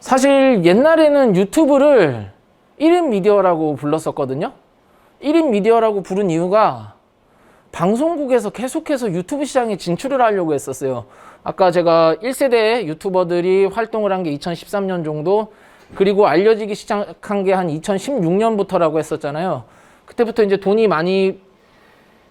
사실 옛날에는 유튜브를 1인 미디어라고 불렀었거든요. 1인 미디어라고 부른 이유가 방송국에서 계속해서 유튜브 시장에 진출을 하려고 했었어요. 아까 제가 1세대 유튜버들이 활동을 한 게 2013년 정도, 그리고 알려지기 시작한 게 한 2016년부터라고 했었잖아요. 그때부터 이제 돈이 많이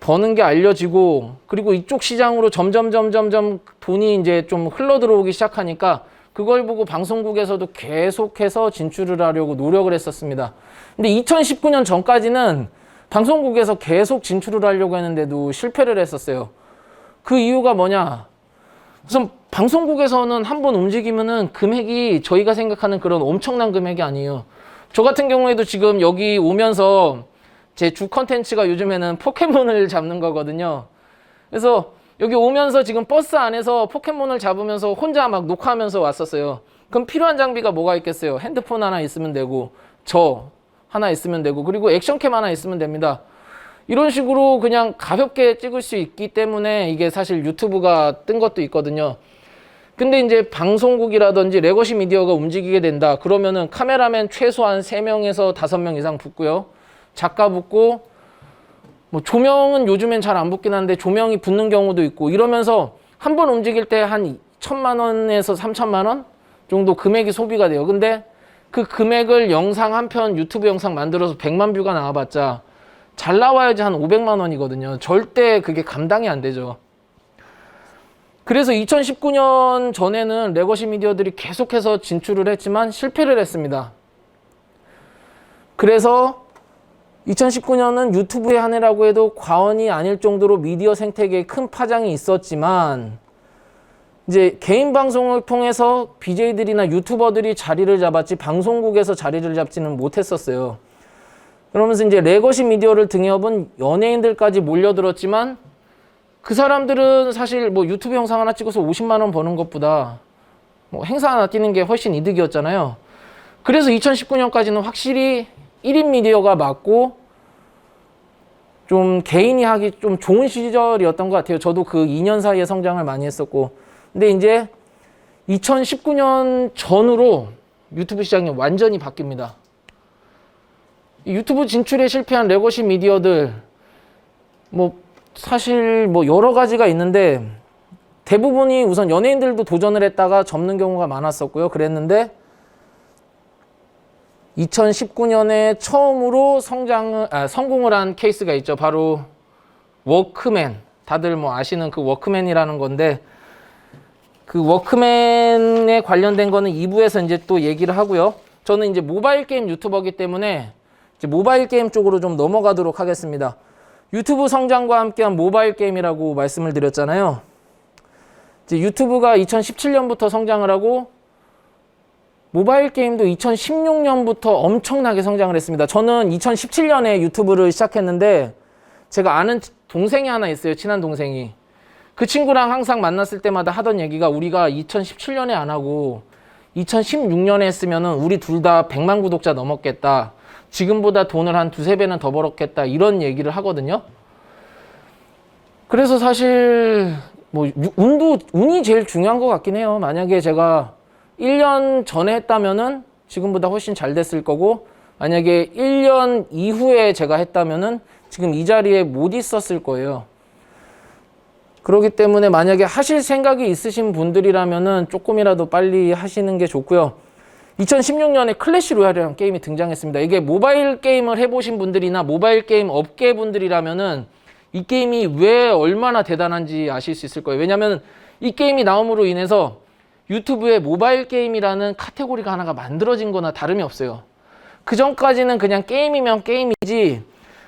버는 게 알려지고, 그리고 이쪽 시장으로 점점, 점점, 점 돈이 이제 좀 흘러 들어오기 시작하니까 그걸 보고 방송국에서도 계속해서 진출을 하려고 노력을 했었습니다. 근데 2019년 전까지는 방송국에서 계속 진출을 하려고 했는데도 실패를 했었어요. 그 이유가 뭐냐? 우선 방송국에서는 한 번 움직이면은 금액이 저희가 생각하는 그런 엄청난 금액이 아니에요. 저 같은 경우에도 지금 여기 오면서 제 주 컨텐츠가 요즘에는 포켓몬을 잡는 거거든요. 그래서 여기 오면서 지금 버스 안에서 포켓몬을 잡으면서 혼자 막 녹화하면서 왔었어요. 그럼 필요한 장비가 뭐가 있겠어요? 핸드폰 하나 있으면 되고, 저 하나 있으면 되고, 그리고 액션캠 하나 있으면 됩니다. 이런 식으로 그냥 가볍게 찍을 수 있기 때문에 이게 사실 유튜브가 뜬 것도 있거든요. 근데 이제 방송국이라든지 레거시 미디어가 움직이게 된다. 그러면은 카메라맨 최소한 3명에서 5명 이상 붙고요. 작가 붙고 뭐 조명은 요즘엔 잘 안 붙긴 한데 조명이 붙는 경우도 있고 이러면서 한 번 움직일 때 한 천만 원에서 삼천만 원 정도 금액이 소비가 돼요. 근데 그 금액을 영상 한 편 유튜브 영상 만들어서 100만 뷰가 나와봤자 잘 나와야지 한 500만 원이거든요. 절대 그게 감당이 안 되죠. 그래서 2019년 전에는 레거시 미디어들이 계속해서 진출을 했지만 실패를 했습니다. 그래서 2019년은 유튜브의 한 해라고 해도 과언이 아닐 정도로 미디어 생태계에 큰 파장이 있었지만 이제 개인 방송을 통해서 BJ들이나 유튜버들이 자리를 잡았지 방송국에서 자리를 잡지는 못했었어요. 그러면서 이제 레거시 미디어를 등에 업은 연예인들까지 몰려들었지만 그 사람들은 사실 뭐 유튜브 영상 하나 찍어서 50만 원 버는 것보다 뭐 행사 하나 뛰는 게 훨씬 이득이었잖아요. 그래서 2019년까지는 확실히 1인 미디어가 맞고 좀 개인이 하기 좀 좋은 시절이었던 것 같아요. 저도 그 2년 사이에 성장을 많이 했었고. 근데 이제 2019년 전후로 유튜브 시장이 완전히 바뀝니다. 이 유튜브 진출에 실패한 레거시 미디어들 뭐 사실 뭐 여러 가지가 있는데 대부분이 우선 연예인들도 도전을 했다가 접는 경우가 많았었고요. 그랬는데 2019년에 처음으로 성장 아, 성공을 한 케이스가 있죠. 바로 워크맨. 다들 뭐 아시는 그 워크맨이라는 건데 그 워크맨에 관련된 거는 2부에서 이제 또 얘기를 하고요. 저는 이제 모바일 게임 유튜버기 때문에 이제 모바일 게임 쪽으로 좀 넘어가도록 하겠습니다. 유튜브 성장과 함께한 모바일 게임이라고 말씀을 드렸잖아요. 이제 유튜브가 2017년부터 성장을 하고 모바일 게임도 2016년부터 엄청나게 성장을 했습니다. 저는 2017년에 유튜브를 시작했는데 제가 아는 동생이 하나 있어요. 친한 동생이. 그 친구랑 항상 만났을 때마다 하던 얘기가 우리가 2017년에 안 하고 2016년에 했으면은 우리 둘 다 100만 구독자 넘었겠다. 지금보다 돈을 한 두세 배는 더 벌었겠다. 이런 얘기를 하거든요. 그래서 사실 뭐 운도 운이 제일 중요한 것 같긴 해요. 만약에 제가 1년 전에 했다면은 지금보다 훨씬 잘 됐을 거고 만약에 1년 이후에 제가 했다면은 지금 이 자리에 못 있었을 거예요. 그렇기 때문에 만약에 하실 생각이 있으신 분들이라면은 조금이라도 빨리 하시는 게 좋고요. 2016년에 클래시 로얄이라는 게임이 등장했습니다. 이게 모바일 게임을 해보신 분들이나 모바일 게임 업계 분들이라면은 이 게임이 왜 얼마나 대단한지 아실 수 있을 거예요. 왜냐하면 이 게임이 나옴으로 인해서 유튜브에 모바일 게임이라는 카테고리가 하나가 만들어진 거나 다름이 없어요. 그 전까지는 그냥 게임이면 게임이지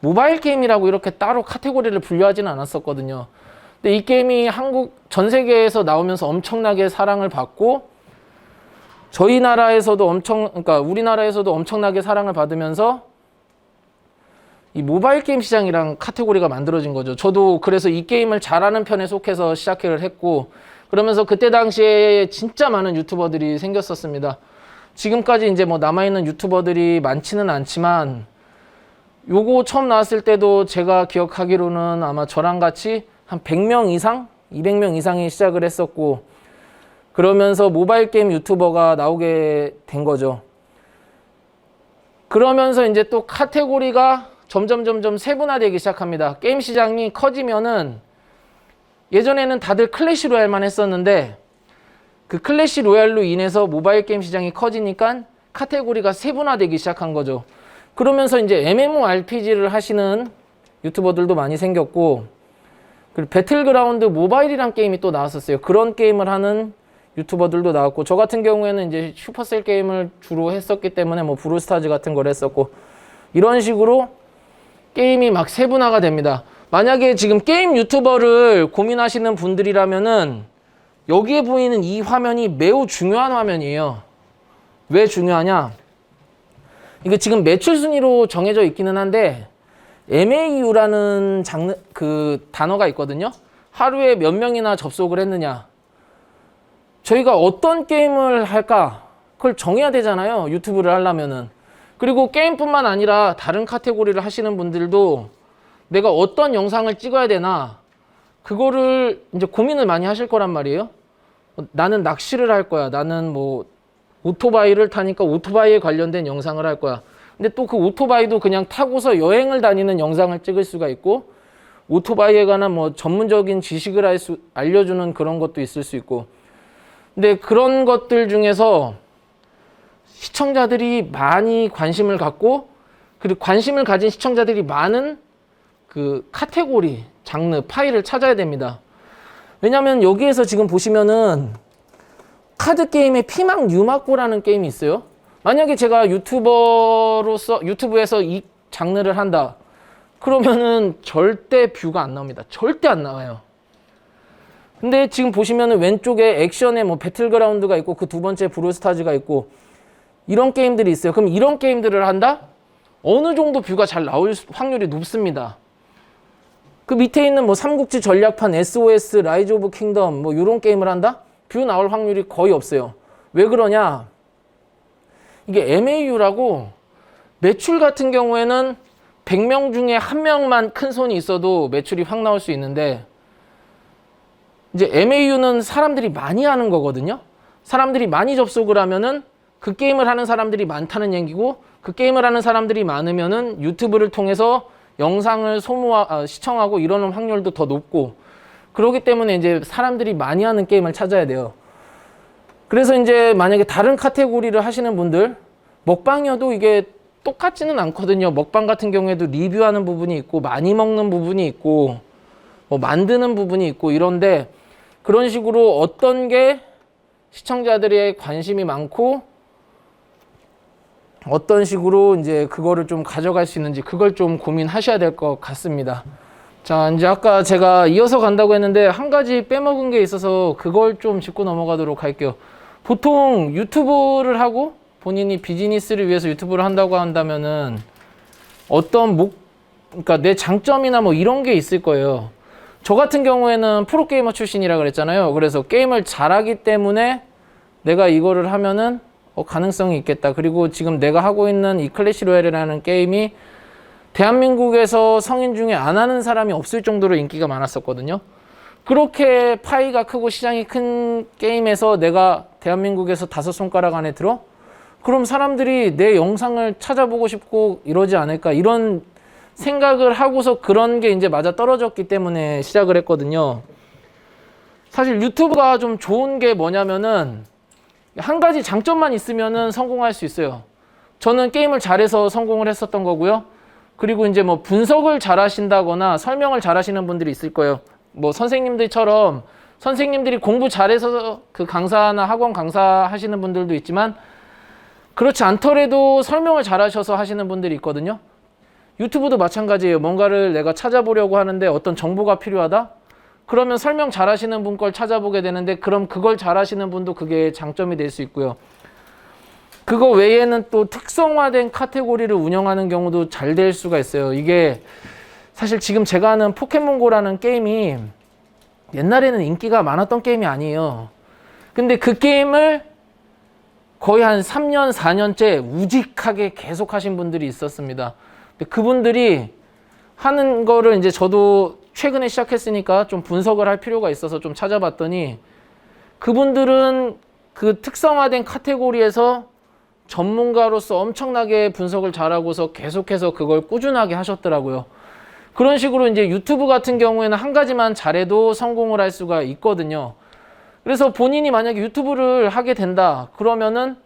모바일 게임이라고 이렇게 따로 카테고리를 분류하지는 않았었거든요. 근데 이 게임이 한국 전 세계에서 나오면서 엄청나게 사랑을 받고 저희 나라에서도 엄청 그러니까 우리나라에서도 엄청나게 사랑을 받으면서 이 모바일 게임 시장이랑 카테고리가 만들어진 거죠. 저도 그래서 이 게임을 잘하는 편에 속해서 시작을 했고 그러면서 그때 당시에 진짜 많은 유튜버들이 생겼었습니다. 지금까지 이제 뭐 남아있는 유튜버들이 많지는 않지만 요거 처음 나왔을 때도 제가 기억하기로는 아마 저랑 같이 한 100명 이상, 200명 이상이 시작을 했었고 그러면서 모바일 게임 유튜버가 나오게 된 거죠. 그러면서 이제 또 카테고리가 점점 점점 세분화되기 시작합니다. 게임 시장이 커지면은 예전에는 다들 클래시 로얄만 했었는데 그 클래시 로얄로 인해서 모바일 게임 시장이 커지니까 카테고리가 세분화되기 시작한 거죠. 그러면서 이제 MMORPG를 하시는 유튜버들도 많이 생겼고 그리고 배틀그라운드 모바일이란 게임이 또 나왔었어요. 그런 게임을 하는 유튜버들도 나왔고 저 같은 경우에는 이제 슈퍼셀 게임을 주로 했었기 때문에 뭐 브루스타즈 같은 걸 했었고 이런 식으로 게임이 막 세분화가 됩니다. 만약에 지금 게임 유튜버를 고민하시는 분들이라면은 여기에 보이는 이 화면이 매우 중요한 화면이에요. 왜 중요하냐? 이게 지금 매출 순위로 정해져 있기는 한데 MAU라는 장르 그 단어가 있거든요. 하루에 몇 명이나 접속을 했느냐. 저희가 어떤 게임을 할까? 그걸 정해야 되잖아요. 유튜브를 하려면은. 그리고 게임뿐만 아니라 다른 카테고리를 하시는 분들도 내가 어떤 영상을 찍어야 되나 그거를 이제 고민을 많이 하실 거란 말이에요. 어, 나는 낚시를 할 거야. 나는 뭐 오토바이를 타니까 오토바이에 관련된 영상을 할 거야. 근데 또 그 오토바이도 그냥 타고서 여행을 다니는 영상을 찍을 수가 있고 오토바이에 관한 뭐 전문적인 지식을 알 수, 알려주는 그런 것도 있을 수 있고 근데 그런 것들 중에서 시청자들이 많이 관심을 갖고 그리고 관심을 가진 시청자들이 많은 그 카테고리, 장르, 파일을 찾아야 됩니다. 왜냐하면 여기에서 지금 보시면은 카드 게임의 피망 유마고라는 게임이 있어요. 만약에 제가 유튜버로서 유튜브에서 이 장르를 한다. 그러면은 절대 뷰가 안 나옵니다. 절대 안 나와요. 근데 지금 보시면은 왼쪽에 액션에 뭐 배틀그라운드가 있고 그 두 번째 브루스타즈가 있고 이런 게임들이 있어요. 그럼 이런 게임들을 한다? 어느 정도 뷰가 잘 나올 수- 확률이 높습니다. 그 밑에 있는 뭐 삼국지 전략판 SOS, 라이즈 오브 킹덤 뭐 이런 게임을 한다? 뷰 나올 확률이 거의 없어요. 왜 그러냐? 이게 MAU라고 매출 같은 경우에는 100명 중에 한 명만 큰 손이 있어도 매출이 확 나올 수 있는데 이제 MAU는 사람들이 많이 하는 거거든요. 사람들이 많이 접속을 하면은 그 게임을 하는 사람들이 많다는 얘기고 그 게임을 하는 사람들이 많으면은 유튜브를 통해서 영상을 소모하 아, 시청하고 이러는 확률도 더 높고 그렇기 때문에 이제 사람들이 많이 하는 게임을 찾아야 돼요. 그래서 이제 만약에 다른 카테고리를 하시는 분들 먹방이어도 이게 똑같지는 않거든요. 먹방 같은 경우에도 리뷰하는 부분이 있고 많이 먹는 부분이 있고 뭐 만드는 부분이 있고 이런데 그런 식으로 어떤 게 시청자들의 관심이 많고 어떤 식으로 이제 그거를 좀 가져갈 수 있는지 그걸 좀 고민하셔야 될 것 같습니다. 자, 이제 아까 제가 이어서 간다고 했는데 한 가지 빼먹은 게 있어서 그걸 좀 짚고 넘어가도록 할게요. 보통 유튜브를 하고 본인이 비즈니스를 위해서 유튜브를 한다고 한다면은 어떤 목, 그러니까 내 장점이나 뭐 이런 게 있을 거예요. 저 같은 경우에는 프로게이머 출신이라 그랬잖아요. 그래서 게임을 잘하기 때문에 내가 이거를 하면은 어, 가능성이 있겠다. 그리고 지금 내가 하고 있는 이 클래시 로얄이라는 게임이 대한민국에서 성인 중에 안 하는 사람이 없을 정도로 인기가 많았었거든요. 그렇게 파이가 크고 시장이 큰 게임에서 내가 대한민국에서 다섯 손가락 안에 들어? 그럼 사람들이 내 영상을 찾아보고 싶고 이러지 않을까 이런 생각을 하고서 그런 게 이제 맞아 떨어졌기 때문에 시작을 했거든요. 사실 유튜브가 좀 좋은 게 뭐냐면은 한 가지 장점만 있으면은 성공할 수 있어요. 저는 게임을 잘해서 성공을 했었던 거고요. 그리고 이제 뭐 분석을 잘 하신다거나 설명을 잘 하시는 분들이 있을 거예요. 뭐 선생님들처럼 선생님들이 공부 잘해서 그 강사나 학원 강사 하시는 분들도 있지만 그렇지 않더라도 설명을 잘 하셔서 하시는 분들이 있거든요. 유튜브도 마찬가지예요. 뭔가를 내가 찾아보려고 하는데 어떤 정보가 필요하다? 그러면 설명 잘 하시는 분 걸 찾아보게 되는데 그럼 그걸 잘 하시는 분도 그게 장점이 될 수 있고요. 그거 외에는 또 특성화된 카테고리를 운영하는 경우도 잘 될 수가 있어요. 이게 사실 지금 제가 하는 포켓몬고라는 게임이 옛날에는 인기가 많았던 게임이 아니에요. 근데 그 게임을 거의 한 3년, 4년째 우직하게 계속 하신 분들이 있었습니다. 근데 그분들이 하는 거를 이제 저도 최근에 시작했으니까 좀 분석을 할 필요가 있어서 좀 찾아봤더니 그분들은 그 특성화된 카테고리에서 전문가로서 엄청나게 분석을 잘하고서 계속해서 그걸 꾸준하게 하셨더라고요. 그런 식으로 이제 유튜브 같은 경우에는 한 가지만 잘해도 성공을 할 수가 있거든요. 그래서 본인이 만약에 유튜브를 하게 된다. 그러면은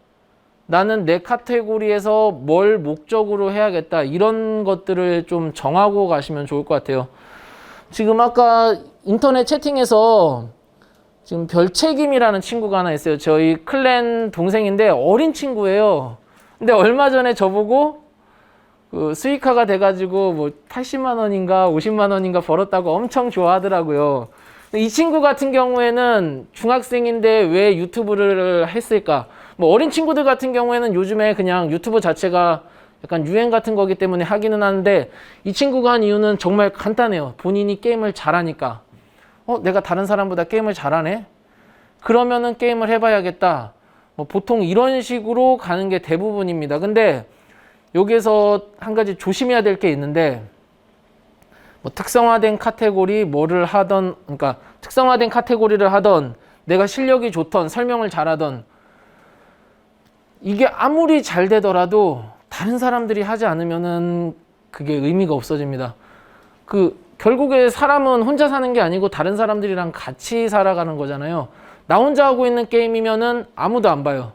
나는 내 카테고리에서 뭘 목적으로 해야겠다. 이런 것들을 좀 정하고 가시면 좋을 것 같아요. 지금 아까 인터넷 채팅에서 지금 별책임이라는 친구가 하나 있어요. 저희 클랜 동생인데 어린 친구예요. 근데 얼마 전에 저보고 그 수익화가 돼가지고 뭐 80만 원인가 50만 원인가 벌었다고 엄청 좋아하더라고요. 이 친구 같은 경우에는 중학생인데 왜 유튜브를 했을까? 뭐 어린 친구들 같은 경우에는 요즘에 그냥 유튜브 자체가 약간 유행 같은 거기 때문에 하기는 하는데 이 친구가 한 이유는 정말 간단해요. 본인이 게임을 잘하니까. 어, 내가 다른 사람보다 게임을 잘하네? 그러면은 게임을 해봐야겠다. 뭐 보통 이런 식으로 가는 게 대부분입니다. 근데 여기에서 한 가지 조심해야 될 게 있는데 뭐 특성화된 카테고리 뭐를 하던 그러니까 특성화된 카테고리를 하던 내가 실력이 좋던 설명을 잘하던 이게 아무리 잘 되더라도 다른 사람들이 하지 않으면은 그게 의미가 없어집니다. 그 결국에 사람은 혼자 사는 게 아니고 다른 사람들이랑 같이 살아가는 거잖아요. 나 혼자 하고 있는 게임이면은 아무도 안 봐요.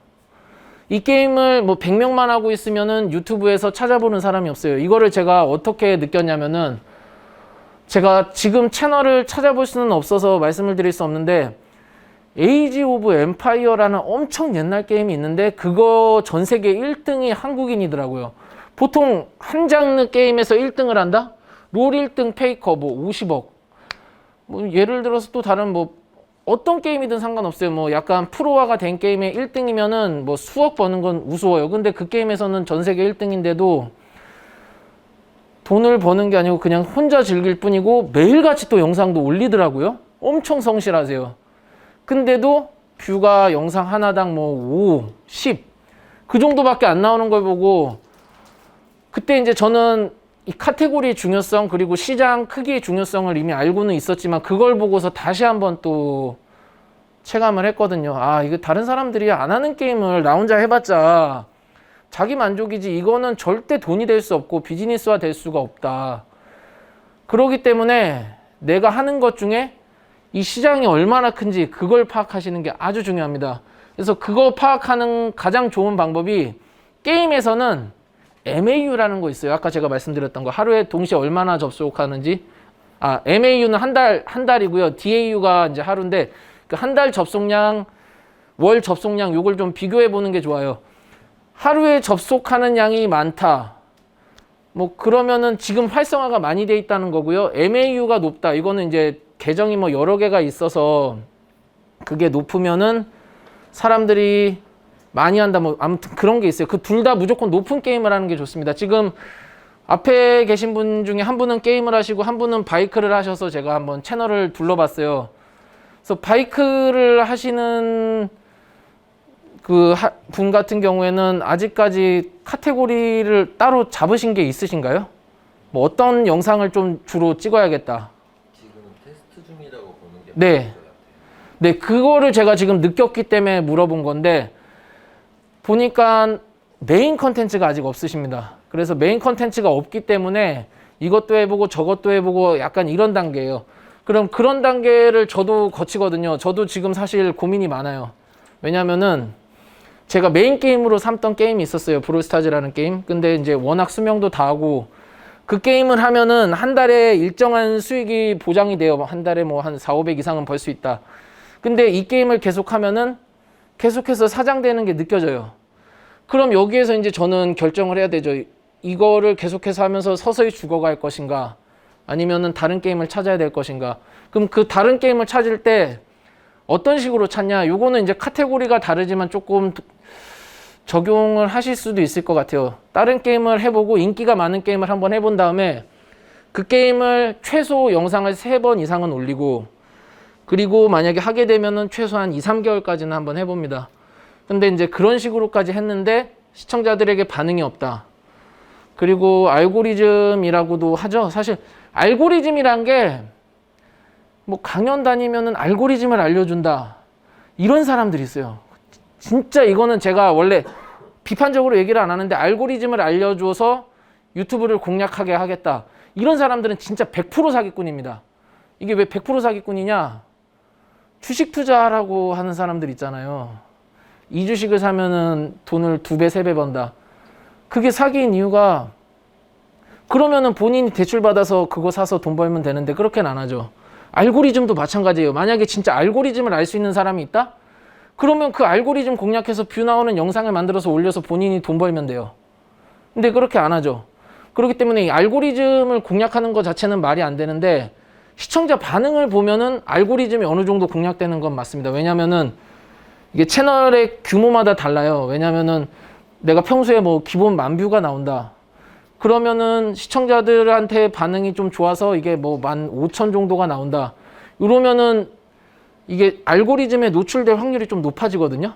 이 게임을 뭐 100명만 하고 있으면은 유튜브에서 찾아보는 사람이 없어요. 이거를 제가 어떻게 느꼈냐면은 제가 지금 채널을 찾아볼 수는 없어서 말씀을 드릴 수 없는데 에이지 오브 엠파이어라는 엄청 옛날 게임이 있는데 그거 전 세계 1등이 한국인이더라고요. 보통 한 장르 게임에서 1등을 한다? 롤 1등 페이커 뭐 50억. 뭐 예를 들어서 또 다른 뭐 어떤 게임이든 상관없어요. 뭐 약간 프로화가 된 게임의 1등이면은 뭐 수억 버는 건 우스워요. 근데 그 게임에서는 전 세계 1등인데도 돈을 버는 게 아니고 그냥 혼자 즐길 뿐이고 매일같이 또 영상도 올리더라고요. 엄청 성실하세요. 근데도 뷰가 영상 하나당 뭐 5, 10. 그 정도밖에 안 나오는 걸 보고 그때 이제 저는 이 카테고리 중요성 그리고 시장 크기의 중요성을 이미 알고는 있었지만 그걸 보고서 다시 한번 또 체감을 했거든요. 아, 이거 다른 사람들이 안 하는 게임을 나 혼자 해봤자 자기 만족이지 이거는 절대 돈이 될 수 없고 비즈니스화 될 수가 없다. 그러기 때문에 내가 하는 것 중에 이 시장이 얼마나 큰지 그걸 파악하시는 게 아주 중요합니다. 그래서 그거 파악하는 가장 좋은 방법이 게임에서는 MAU라는 거 있어요. 아까 제가 말씀드렸던 거 하루에 동시에 얼마나 접속하는지. 아, MAU는 한 달, 한 달이고요. DAU가 이제 하루인데 그 한 달 접속량, 월 접속량 요걸 좀 비교해 보는 게 좋아요. 하루에 접속하는 양이 많다. 뭐 그러면은 지금 활성화가 많이 돼 있다는 거고요. MAU가 높다. 이거는 이제 계정이 뭐 여러 개가 있어서 그게 높으면은 사람들이 많이 한다 뭐 아무튼 그런 게 있어요. 그 둘 다 무조건 높은 게임을 하는 게 좋습니다. 지금 앞에 계신 분 중에 한 분은 게임을 하시고 한 분은 바이크를 하셔서 제가 한번 채널을 둘러봤어요. 그래서 바이크를 하시는 그 분 같은 경우에는 아직까지 카테고리를 따로 잡으신 게 있으신가요? 뭐 어떤 영상을 좀 주로 찍어야겠다. 보는 게 네. 네, 그거를 제가 지금 느꼈기 때문에 물어본 건데 보니까 메인 컨텐츠가 아직 없으십니다. 그래서 메인 컨텐츠가 없기 때문에 이것도 해보고 저것도 해보고 약간 이런 단계예요. 그럼 그런 단계를 저도 거치거든요. 저도 지금 사실 고민이 많아요. 왜냐면은 제가 메인 게임으로 삼던 게임이 있었어요. 브롤스타즈라는 게임. 근데 이제 워낙 수명도 다 하고 그 게임을 하면은 한 달에 일정한 수익이 보장이 돼요. 한 달에 뭐 한 4, 500 이상은 벌 수 있다. 근데 이 게임을 계속 하면은 계속해서 사장되는 게 느껴져요. 그럼 여기에서 이제 저는 결정을 해야 되죠. 이거를 계속해서 하면서 서서히 죽어갈 것인가 아니면은 다른 게임을 찾아야 될 것인가. 그럼 그 다른 게임을 찾을 때 어떤 식으로 찾냐? 요거는 이제 카테고리가 다르지만 조금 적용을 하실 수도 있을 것 같아요. 다른 게임을 해보고 인기가 많은 게임을 한번 해본 다음에 그 게임을 최소 영상을 세 번 이상은 올리고 그리고 만약에 하게 되면은 최소한 2, 3개월까지는 한번 해봅니다. 근데 이제 그런 식으로까지 했는데 시청자들에게 반응이 없다. 그리고 알고리즘이라고도 하죠. 사실 알고리즘이란 게 뭐 강연 다니면은 알고리즘을 알려준다. 이런 사람들이 있어요. 진짜 이거는 제가 원래 비판적으로 얘기를 안 하는데 알고리즘을 알려줘서 유튜브를 공략하게 하겠다. 이런 사람들은 진짜 100% 사기꾼입니다. 이게 왜 100% 사기꾼이냐? 주식 투자라고 하는 사람들 있잖아요. 이 주식을 사면은 돈을 두 배, 세 배 번다. 그게 사기인 이유가 그러면은 본인이 대출 받아서 그거 사서 돈 벌면 되는데 그렇게는 안 하죠. 알고리즘도 마찬가지예요. 만약에 진짜 알고리즘을 알 수 있는 사람이 있다? 그러면 그 알고리즘 공략해서 뷰 나오는 영상을 만들어서 올려서 본인이 돈 벌면 돼요. 근데 그렇게 안 하죠. 그렇기 때문에 이 알고리즘을 공략하는 것 자체는 말이 안 되는데 시청자 반응을 보면은 알고리즘이 어느 정도 공략되는 건 맞습니다. 왜냐면은 이게 채널의 규모마다 달라요. 왜냐면은 내가 평소에 뭐 기본 만 뷰가 나온다. 그러면은 시청자들한테 반응이 좀 좋아서 이게 뭐 만 오천 정도가 나온다. 이러면은 이게 알고리즘에 노출될 확률이 좀 높아지거든요.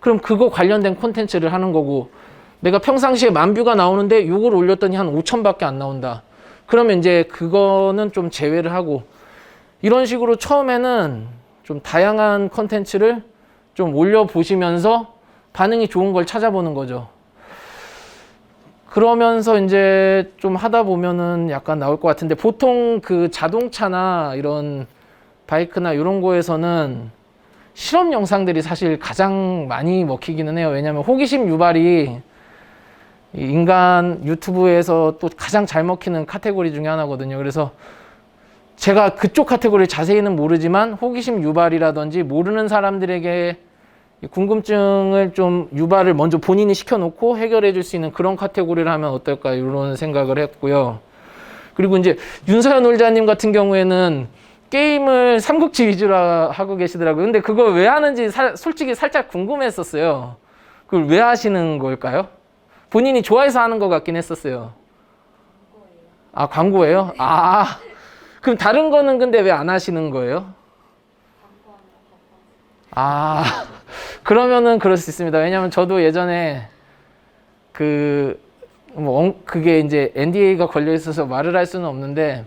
그럼 그거 관련된 콘텐츠를 하는 거고 내가 평상시에 만 뷰가 나오는데 요걸 올렸더니 한 5천밖에 안 나온다. 그러면 이제 그거는 좀 제외를 하고 이런 식으로 처음에는 좀 다양한 콘텐츠를 좀 올려 보시면서 반응이 좋은 걸 찾아보는 거죠. 그러면서 이제 좀 하다 보면은 약간 나올 것 같은데 보통 그 자동차나 이런 바이크나 이런 거에서는 실험 영상들이 사실 가장 많이 먹히기는 해요. 왜냐하면 호기심 유발이 이 인간 유튜브에서 또 가장 잘 먹히는 카테고리 중에 하나거든요. 그래서 제가 그쪽 카테고리 자세히는 모르지만 호기심 유발이라든지 모르는 사람들에게 이 궁금증을 좀 유발을 먼저 본인이 시켜놓고 해결해 줄 수 있는 그런 카테고리를 하면 어떨까 이런 생각을 했고요. 그리고 이제 윤서연 올자님 같은 경우에는 게임을 삼국지 위주로 하고 계시더라고요. 근데 그걸 왜 하는지 사- 솔직히 살짝 궁금했었어요. 그걸 왜 하시는 걸까요? 본인이 좋아해서 하는 것 같긴 했었어요. 아, 광고예요? 아, 그럼 다른 거는 근데 왜 안 하시는 거예요? 아, 그러면은 그럴 수 있습니다. 왜냐면 저도 예전에 그, 뭐, 엉- 그게 이제 NDA가 걸려 있어서 말을 할 수는 없는데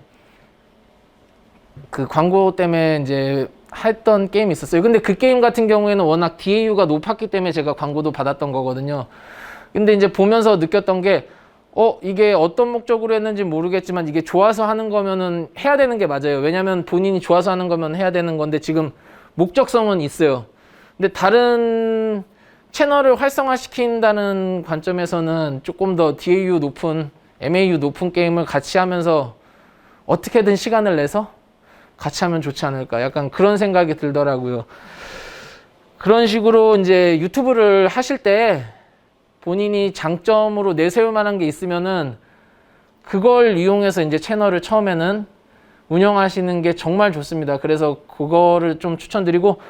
그 광고 때문에 이제 했던 게임이 있었어요. 근데 그 게임 같은 경우에는 워낙 DAU가 높았기 때문에 제가 광고도 받았던 거거든요. 근데 이제 보면서 느꼈던 게, 어, 이게 어떤 목적으로 했는지 모르겠지만 이게 좋아서 하는 거면은 해야 되는 게 맞아요. 왜냐면 본인이 좋아서 하는 거면 해야 되는 건데 지금 목적성은 있어요. 근데 다른 채널을 활성화시킨다는 관점에서는 조금 더 DAU 높은, MAU 높은 게임을 같이 하면서 어떻게든 시간을 내서 같이 하면 좋지 않을까. 약간 그런 생각이 들더라고요. 그런 식으로 이제 유튜브를 하실 때 본인이 장점으로 내세울 만한 게 있으면은 그걸 이용해서 이제 채널을 처음에는 운영하시는 게 정말 좋습니다. 그래서 그거를 좀 추천드리고